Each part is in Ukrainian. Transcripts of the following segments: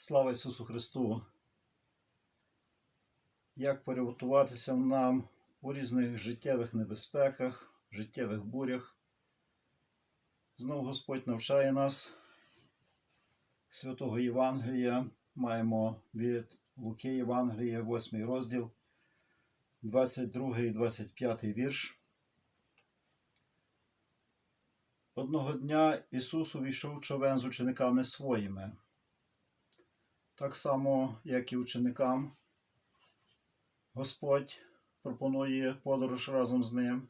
Слава Ісусу Христу! Як приготуватися нам у різних життєвих небезпеках, життєвих бурях? Знову Господь навчає нас святого Євангелія. Маємо від Луки Євангелія, 8 розділ, 22 і 25 вірш. Одного дня Ісус увійшов човен з учениками своїми. Так само, як і ученикам, Господь пропонує подорож разом з ним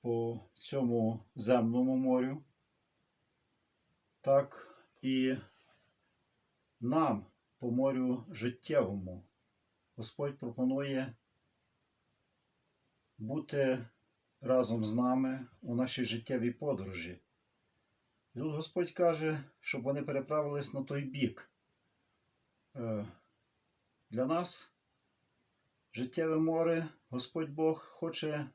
по цьому земному морю, так і нам по морю життєвому. Господь пропонує бути разом з нами у нашій життєвій подорожі. І тут Господь каже, щоб вони переправились на той бік. Е, Для нас життєве море, Господь Бог хоче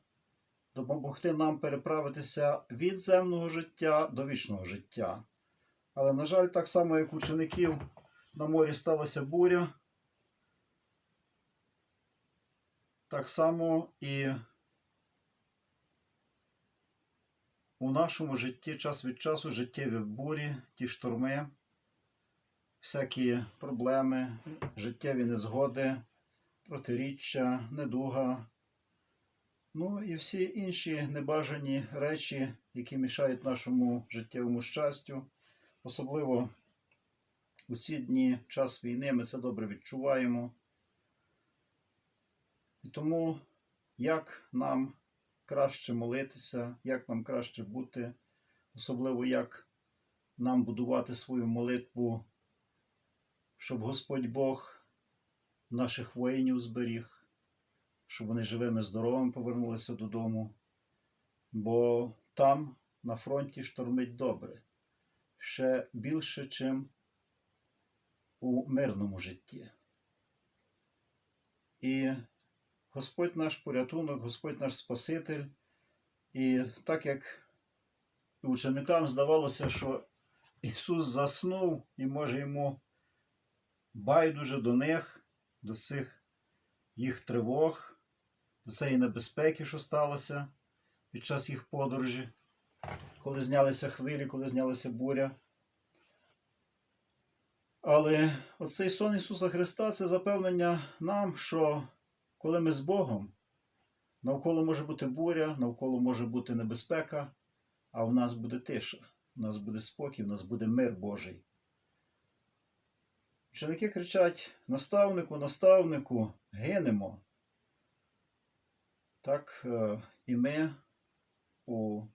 допомогти нам переправитися від земного життя до вічного життя. Але, на жаль, так само, як учеників на морі сталася буря, так само і у нашому житті час від часу життєві бурі, ті шторми, всякі проблеми, життєві незгоди, протиріччя, недуга, ну і всі інші небажані речі, які мішають нашому життєвому щастю. Особливо у ці дні, час війни, ми це добре відчуваємо. І тому як нам краще молитися, як нам краще бути, особливо як нам будувати свою молитву, щоб Господь Бог наших воїнів зберіг, щоб вони живими, здоровими повернулися додому, бо там на фронті штормить добре, ще більше, чим у мирному житті. І Господь наш порятунок, Господь наш Спаситель. І так як ученикам здавалося, що Ісус заснув і може йому байдуже до них, до цих їх тривог, до цієї небезпеки, що сталося під час їх подорожі, коли знялися хвилі, коли знялася буря. Але оцей сон Ісуса Христа це запевнення нам, що коли ми з Богом, навколо може бути буря, навколо може бути небезпека, а в нас буде тиша, в нас буде спокій, в нас буде мир Божий. Ученики кричать: наставнику, наставнику, гинемо. Так е, і ми у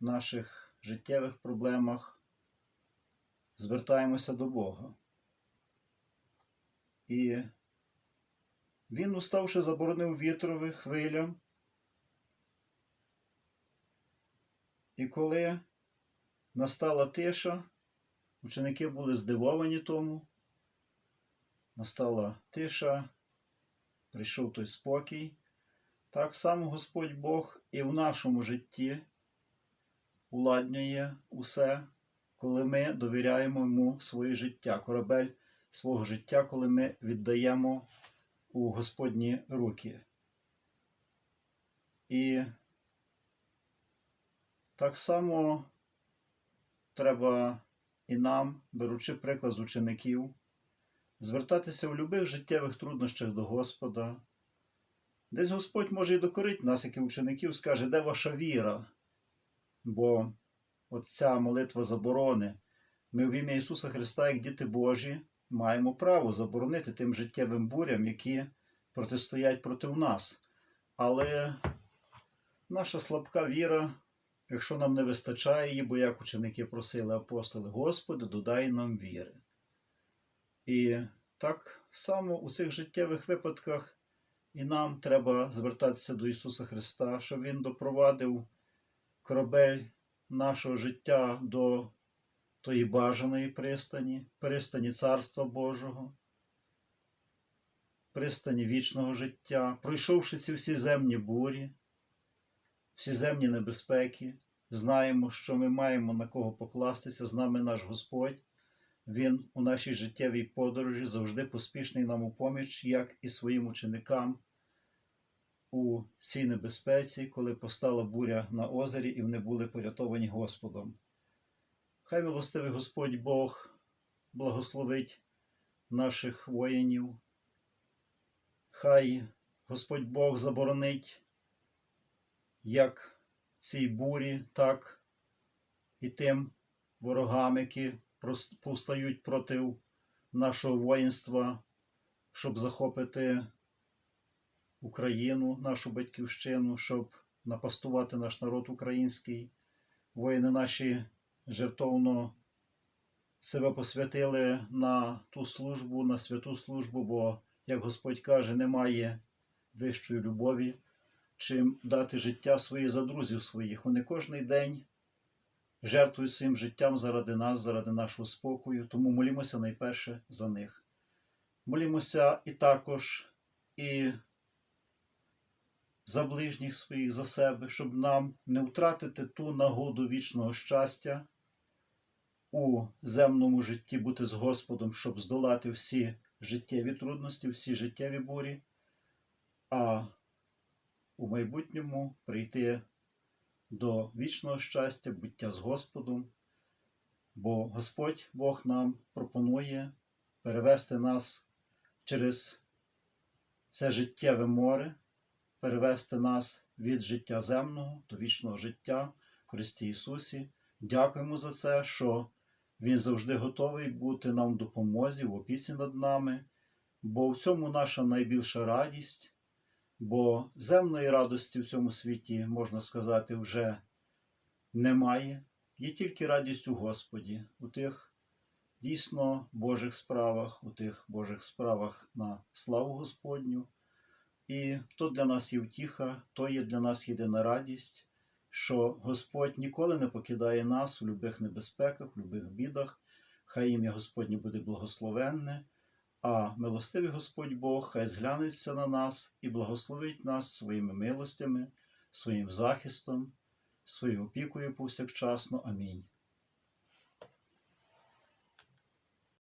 наших життєвих проблемах звертаємося до Бога. І він, уставши, заборонив вітрові хвилям. І коли настала тиша, ученики були здивовані тому. Настала тиша, прийшов той спокій. Так само Господь Бог і в нашому житті уладнює усе, коли ми довіряємо йому своє життя, корабель свого життя, коли ми віддаємо у Господні руки. І так само треба і нам, беручи приклад з учеників, звертатися в любих життєвих труднощах до Господа. Десь Господь може і докорить нас, як і учеників, скаже, де ваша віра? Бо оця молитва заборони. Ми в ім'я Ісуса Христа, як діти Божі, маємо право заборонити тим життєвим бурям, які протистоять проти нас. Але наша слабка віра, якщо нам не вистачає її, бо як ученики просили апостоли, Господи, додай нам віри. І так само у цих життєвих випадках і нам треба звертатися до Ісуса Христа, щоб Він допровадив корабель нашого життя до тої бажаної пристані, пристані Царства Божого, пристані вічного життя, пройшовши ці всі земні бурі, всі земні небезпеки, знаємо, що ми маємо на кого покластися, з нами наш Господь, Він у нашій життєвій подорожі завжди поспішний нам у поміч, як і своїм ученикам у цій небезпеці, коли постала буря на озері і вони були порятовані Господом. Хай милостивий Господь Бог благословить наших воїнів. Хай Господь Бог заборонить як цій бурі, так і тим ворогам, які повстають проти нашого воїнства, щоб захопити Україну, нашу батьківщину, щоб напастувати наш народ український. Воїни наші жертовно себе посвятили на ту службу, на святу службу, бо, як Господь каже, немає вищої любові, чим дати життя своє за друзів своїх. Вони кожний день жертвують своїм життям заради нас, заради нашого спокою, тому молімося найперше за них. Молімося і також і за ближніх своїх, за себе, щоб нам не втратити ту нагоду вічного щастя у земному житті бути з Господом, щоб здолати всі життєві трудності, всі життєві бурі, а у майбутньому прийти до вічного щастя, буття з Господом, бо Господь Бог нам пропонує перевести нас через це життєве море, перевести нас від життя земного до вічного життя в Христі Ісусі. Дякуємо за це, що Він завжди готовий бути нам в допомозі, в опіці над нами, бо в цьому наша найбільша радість. Бо земної радості в цьому світі, можна сказати, вже немає. Є тільки радість у Господі, у тих дійсно Божих справах, у тих Божих справах на славу Господню. І то для нас є втіха, то є для нас єдина радість, що Господь ніколи не покидає нас у любих небезпеках, у любих бідах. Хай ім'я Господнє буде благословенне. А милостивий Господь Бог хай зглянеться на нас і благословить нас своїми милостями, своїм захистом, своєю опікою повсякчасно. Амінь.